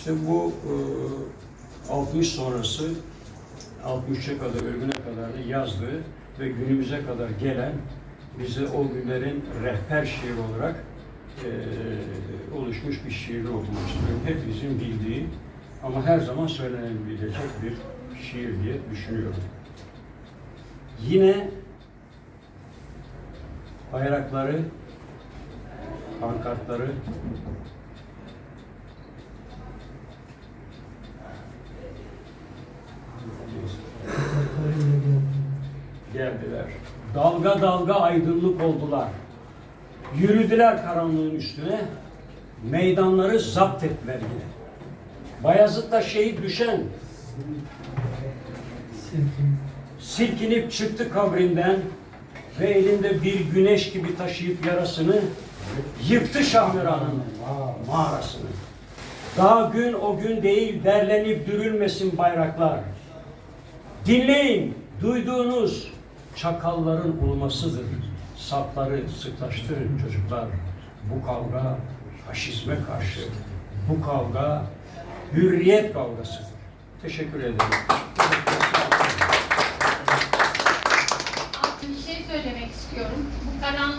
İşte bu e, 60 sonrası 63'e kadar, ölümüne kadar da yazdığı ve günümüze kadar gelen bize o günlerin rehber şiir olarak e, oluşmuş bir şiiri okumak istiyorum. Hepimizin bildiği ama her zaman söylenebilecek bir şiir diye düşünüyorum. Yine bayrakları, pankartları geldiler. Dalga dalga aydınlık oldular. Yürüdüler karanlığın üstüne. Meydanları zapt ettiler yine. Bayazıt'ta şehit düşen silkinip çıktı kabrinden ve elinde bir güneş gibi taşıyıp yarasını yıktı Şahmeran'ın mağarasını. Daha gün o gün değil derlenip dürülmesin bayraklar. Dinleyin, duyduğunuz çakalların ulmasıdır. Sapları sıklaştırın çocuklar. Bu kavga faşizme karşı. Bu kavga hürriyet kavgasıdır. Teşekkür ederim. Bir şey söylemek istiyorum. Bu karanlığı